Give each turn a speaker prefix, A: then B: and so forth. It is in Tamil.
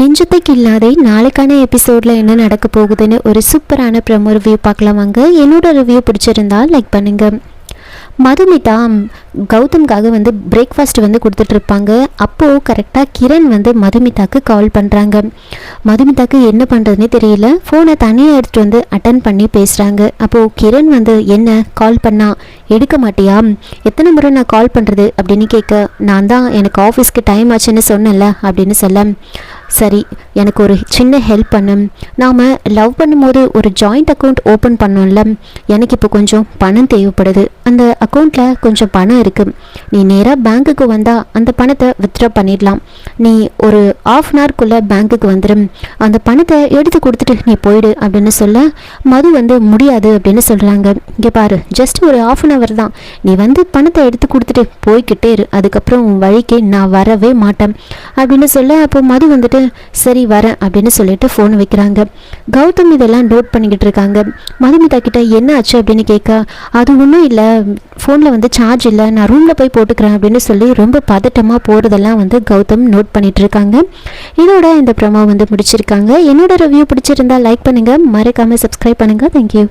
A: நெஞ்சத்துக்கு இல்லாதே நாளைக்கான எபிசோடில் என்ன நடக்க போகுதுன்னு ஒரு சூப்பரான ப்ரமோ ரிவ்யூ பார்க்கலாம் வாங்க. என்னோட ரிவ்யூ பிடிச்சிருந்தா லைக் பண்ணுங்கள் மதுமிதா கௌதம்காக வந்து பிரேக்ஃபாஸ்ட் வந்து கொடுத்துட்ருப்பாங்க அப்போது கரெக்டாக கிரண் வந்து மதுமிதாக்கு கால் பண்ணுறாங்க மதுமிதாக்கு என்ன பண்ணுறதுனே தெரியல. ஃபோனை தனியாக எடுத்துகிட்டு வந்து அட்டன் பண்ணி பேசுகிறாங்க அப்போது கிரண் வந்து என்ன கால் பண்ணால் எடுக்க மாட்டியா? எத்தனை முறை நான் கால் பண்ணுறது அப்படின்னு கேட்க நான் தான் எனக்கு ஆஃபீஸ்க்கு டைம் ஆச்சுன்னு சொன்னேன்ல அப்படின்னு சொல்ல சரி எனக்கு ஒரு சின்ன ஹெல்ப் பண்ணு. நாம் லவ் பண்ணும்போது ஒரு ஜாயிண்ட் அக்கௌண்ட் ஓப்பன் பண்ணோம்ல. எனக்கு இப்போ கொஞ்சம் பணம் தேவைப்படுது. அந்த அக்கௌண்ட்டில் கொஞ்சம் பணம் இருக்குது நீ நேராக பேங்க்குக்கு வந்தால் அந்த பணத்தை வித்ட்ரா பண்ணிடலாம். நீ ஒரு ஆஃப் அன் ஹவர்க்குள்ளே பேங்க்குக்கு வந்துடும் அந்த பணத்தை எடுத்து கொடுத்துட்டு நீ போயிடு அப்படின்னு சொல்ல மது வந்து முடியாது அப்படின்னு சொல்கிறாங்க இங்கே பாரு ஜஸ்ட் ஒரு ஆஃப் அன் ஹவர் தான். நீ வந்து பணத்தை எடுத்து கொடுத்துட்டு போய்கிட்டே இரு. அதுக்கப்புறம் உன் வழிக்கு நான் வரவே மாட்டேன் அப்படின்னு சொல்ல அப்போ மது வந்துட்டு சரி வரேன் அப்படின்னு சொல்லிட்டு ஃபோன் வைக்கிறாங்க. கௌதம் இதெல்லாம் நோட் பண்ணிக்கிட்டு இருக்காங்க. மதுமிதா கிட்ட என்ன ஆச்சு? அப்படின்னு கேட்க அது ஒன்றும் இல்லை. ஃபோனில் வந்து சார்ஜ் இல்லை. நான் ரூமில் போய் போட்டுக்கிறேன் அப்படின்னு சொல்லி ரொம்ப பதட்டமாக போகிறதெல்லாம் வந்து கௌதம் நோட் பண்ணிட்டு இருக்காங்க. இதோட இந்த ப்ரமோ வந்து முடிச்சிருக்காங்க. என்னோட ரிவ்யூ பிடிச்சிருந்தா லைக் பண்ணுங்கள் மறக்காமல் சப்ஸ்கிரைப் பண்ணுங்கள் தேங்க்யூ